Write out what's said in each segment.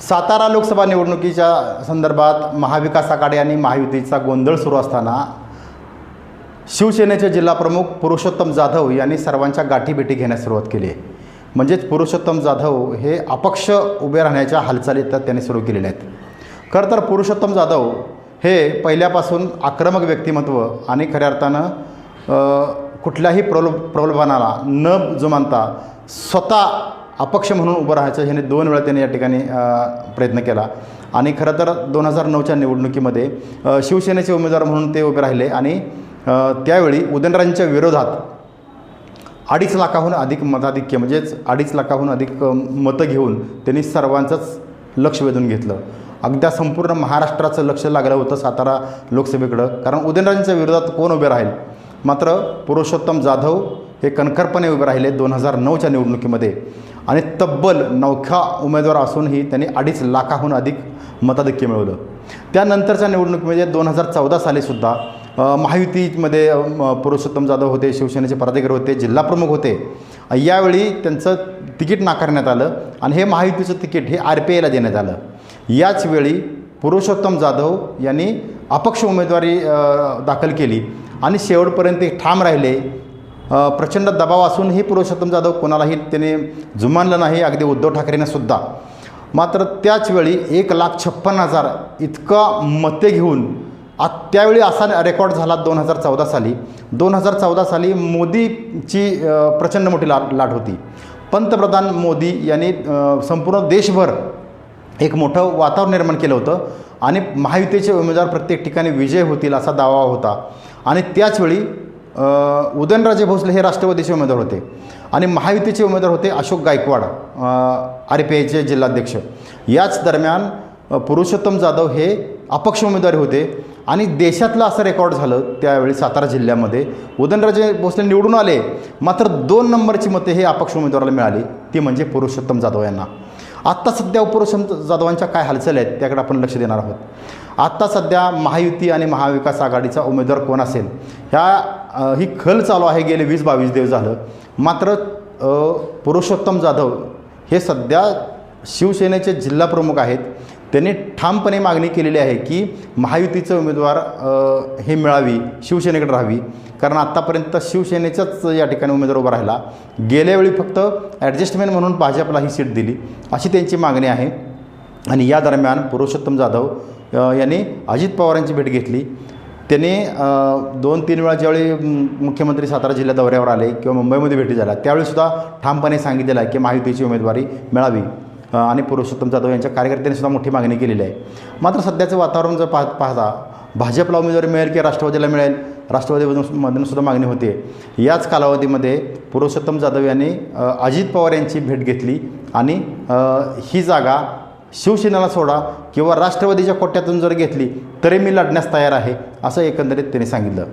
सातारा लोकसभा निवडणुकीच्या संदर्भात महाविकास आघाडी आणि महायुतीचा गोंधळ सुरू असताना शिवसेनेचे जिल्हाप्रमुख पुरुषोत्तम जाधव यांनी सर्वांच्या गाठीभेटी घेण्यास सुरुवात केली आहे. म्हणजेच पुरुषोत्तम जाधव हे अपक्ष उभे राहण्याच्या हालचाली तर त्यांनी सुरू केलेल्या आहेत. खरं तर पुरुषोत्तम जाधव हे पहिल्यापासून आक्रमक व्यक्तिमत्व आणि खऱ्या अर्थानं कुठल्याही प्रलोभ प्रलोभनाला न जुमानता स्वतः अपक्ष म्हणून उभं राहायचं ह्याने दोन वेळा त्यांनी या ठिकाणी प्रयत्न केला. आणि खरं तर दोन हजार नऊच्या निवडणुकीमध्ये शिवसेनेचे उमेदवार म्हणून ते उभे राहिले आणि त्यावेळी उदयनरायांच्या विरोधात अडीच लाखाहून अधिक मताधिक्य म्हणजेच अडीच लाखाहून अधिक मतं घेऊन त्यांनी सर्वांचंच लक्ष वेधून घेतलं. अगद्या संपूर्ण महाराष्ट्राचं लक्ष लागलं होतं सातारा लोकसभेकडं कारण उदयनराजेंच्या विरोधात कोण उभे राहील? मात्र पुरुषोत्तम जाधव हे कणखरपणे उभे राहिले दोन हजार नऊच्या निवडणुकीमध्ये. आणि तब्बल नौखा उमेदवार असूनही त्यांनी अडीच लाखाहून अधिक मताधिक्य मिळवलं. त्यानंतरच्या निवडणुकीमध्ये दोन हजार चौदा सालीसुद्धा महायुतीमध्ये पुरुषोत्तम जाधव होते शिवसेनेचे पदाधिकारी होते जिल्हाप्रमुख होते. यावेळी त्यांचं तिकीट नाकारण्यात आलं आणि हे महायुतीचं तिकीट हे आर पी आयला देण्यात आलं. याच वेळी पुरुषोत्तम जाधव यांनी अपक्ष उमेदवारी दाखल केली आणि शेवटपर्यंत ठाम राहिले. प्रचंड दबाव असूनही पुरुषोत्तम जाधव कोणालाही त्याने जुमानलं नाही अगदी उद्धव ठाकरेंनासुद्धा मात्र त्याच वेळी एक लाख छप्पन्न हजार इतका मते घेऊन आ त्यावेळी असा रेकॉर्ड झाला दोन हजार चौदा साली. दोन हजार चौदा साली मोदीची प्रचंड मोठी ला लाट होती. पंतप्रधान मोदी यांनी संपूर्ण देशभर एक मोठं वातावरण निर्माण केलं होतं आणि महायुतीचे उमेदवार प्रत्येक ठिकाणी विजय होतील असा दावा होता. आणि त्याचवेळी उदयनराजे भोसले हे राष्ट्रवादीचे उमेदवार होते आणि महायुतीचे उमेदवार होते अशोक गायकवाड आर पी आयचे जिल्हाध्यक्ष. याच दरम्यान पुरुषोत्तम जाधव हे अपक्ष उमेदवारी होते आणि देशातलं असं रेकॉर्ड झालं त्यावेळी सातारा जिल्ह्यामध्ये. उदयनराजे भोसले निवडून आले मात्र दोन नंबरची मते हे अपक्ष उमेदवाराला मिळाली ती म्हणजे पुरुषोत्तम जाधव यांना. आत्ता सध्या पुरुषोत्तम जाधवांच्या काय हालचाली आहेत त्याकडे आपण लक्ष देणार आहोत. आत्ता सध्या महायुती आणि महाविकास आघाडीचा उमेदवार कोण असेल ह्या ही खल चालू आहे गेले वीस बावीस दिवस झालं. मात्र पुरुषोत्तम जाधव हे सध्या शिवसेनेचे जिल्हाप्रमुख आहेत. त्यांनी ठामपणे मागणी केलेली आहे की महायुतीचं उमेदवार हे मिळावी शिवसेनेकडे राहावी. कारण आत्तापर्यंत शिवसेनेचाच या ठिकाणी उमेदवार उभा राहिला. गेल्यावेळी फक्त ॲडजस्टमेंट म्हणून भाजपला ही सीट दिली. अशी त्यांची मागणी आहे. आणि या दरम्यान पुरुषोत्तम जाधव यांनी अजित पवारांची भेट घेतली. त्यांनी दोन तीन वेळा ज्यावेळी मुख्यमंत्री सातारा जिल्हा दौऱ्यावर आले किंवा मुंबईमध्ये भेटी झाल्या त्यावेळीसुद्धा ठामपणे सांगितलेलं आहे की महायुतीची उमेदवारी मिळावी. आणि पुरुषोत्तम जाधव यांच्या कार्यकर्त्यांनी सुद्धा मोठी मागणी केलेली आहे. मात्र सध्याचं वातावरण जर पाह पाहता भाजपला उमेदवारी मिळेल की राष्ट्रवादीला मिळेल? राष्ट्रवादीमधून सुद्धा मागणी होते. याच कालावधीमध्ये पुरुषोत्तम जाधव यांनी अजित पवार यांची भेट घेतली आणि ही जागा शिवसेनेला सोडा किंवा राष्ट्रवादीच्या कोट्यातून जर घेतली तरी मी लढण्यास तयार आहे असं एकंदरीत त्यांनी सांगितलं.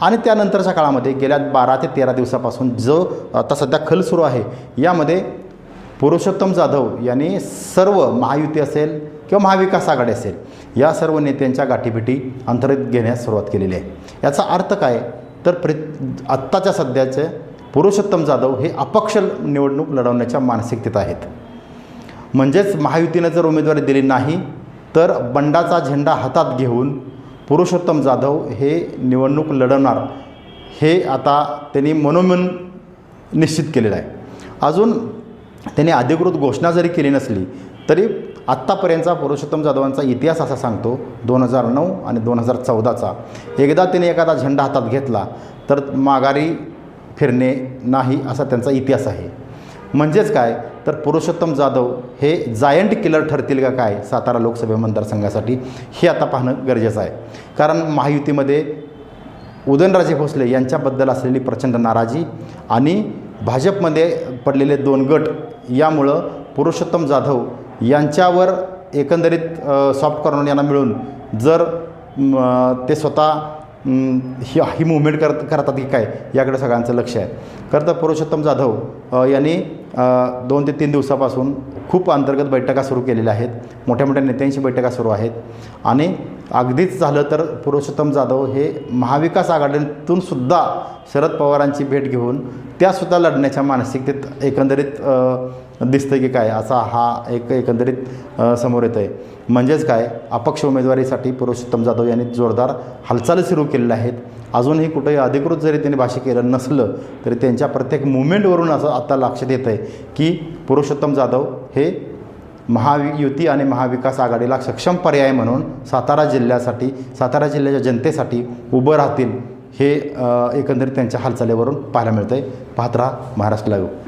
आणि त्यानंतरच्या काळामध्ये गेल्या बारा ते तेरा दिवसापासून जो आता सध्या खल सुरू आहे यामध्ये पुरुषोत्तम जाधव यांनी सर्व महायुती असेल किंवा महाविकास आघाडी असेल या सर्व नेत्यांच्या गाठीभेटी अंतर्गत घेण्यास सुरुवात केलेली आहे. याचा अर्थ काय? तर प्रि आत्ताच्या सध्याचे पुरुषोत्तम जाधव हे अपक्ष निवडणूक लढवण्याच्या मानसिकतेत आहेत. म्हणजेच महायुतीनं जर उमेदवारी दिली नाही तर बंडाचा झेंडा हातात घेऊन पुरुषोत्तम जाधव हे निवडणूक लढवणार हे आता त्यांनी मनोमन निश्चित केलेलं आहे. अजून त्यांनी अधिकृत घोषणा जरी केली नसली तरी आत्तापर्यंतचा पुरुषोत्तम जाधवांचा इतिहास असा सांगतो दोन हजार नऊ आणि दोन हजार चौदाचा. एकदा त्यांनी एखादा झेंडा हातात घेतला तर माघारी फिरणे नाही असा त्यांचा इतिहास आहे. म्हणजेच काय? तर पुरुषोत्तम जाधव हे जायंट किलर ठरतील का काय? सातारा लोकसभा मतदारसंघासाठी हे आता पाहणं गरजेचं आहे. कारण महायुतीमध्ये उदयनराजे भोसले यांच्याबद्दल असलेली प्रचंड नाराजी आणि भाजपमध्ये पडलेले दोन गट यामुळं पुरुषोत्तम जाधव यांच्यावर एकंदरीत सॉफ्ट कॉर्नर यांना मिळून जर ते स्वतः ही ही मुवमेंट करत करतात की काय याकडे सगळ्यांचं लक्ष आहे. खरं तर पुरुषोत्तम जाधव यांनी दोन ते तीन दिवसापासून खूप अंतर्गत बैठका सुरू केलेल्या आहेत. मोठ्या मोठ्या नेत्यांशी बैठका सुरू आहेत. आणि अगदीच झालं तर पुरुषोत्तम जाधव हे महाविकास आघाडीतून सुद्धा शरद पवारांची भेट घेऊन त्यासुद्धा लढण्याच्या मानसिकतेत एकंदरीत दिसतं की काय असा हा एक एकंदरीत समोर येत आहे म्हणजेच काय अपक्ष उमेदवारीसाठी पुरुषोत्तम जाधव यांनी जोरदार हालचाली सुरू केलेल्या आहेत. अजूनही कुठेही अधिकृत जरी त्यांनी भाष्य केलं नसलं तरी त्यांच्या प्रत्येक मुवमेंटवरून असं आता लक्षात येतं आहे की पुरुषोत्तम जाधव हे महावि युती आणि महाविकास आघाडीला सक्षम पर्याय म्हणून सातारा जिल्ह्यासाठी सातारा जिल्ह्याच्या जनतेसाठी उभं राहतील हे एकंदरीत त्यांच्या हालचालीवरून पाहायला मिळतं आहे पाहत राहा महाराष्ट्र लाईव्ह